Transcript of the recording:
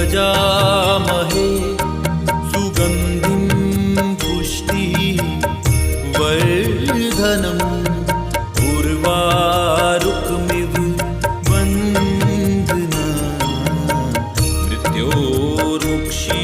यजामहे सुगन्धिं पुष्टि वर्धनम् उर्वारुकमिव बन्धना मृत्योर्मुक्षी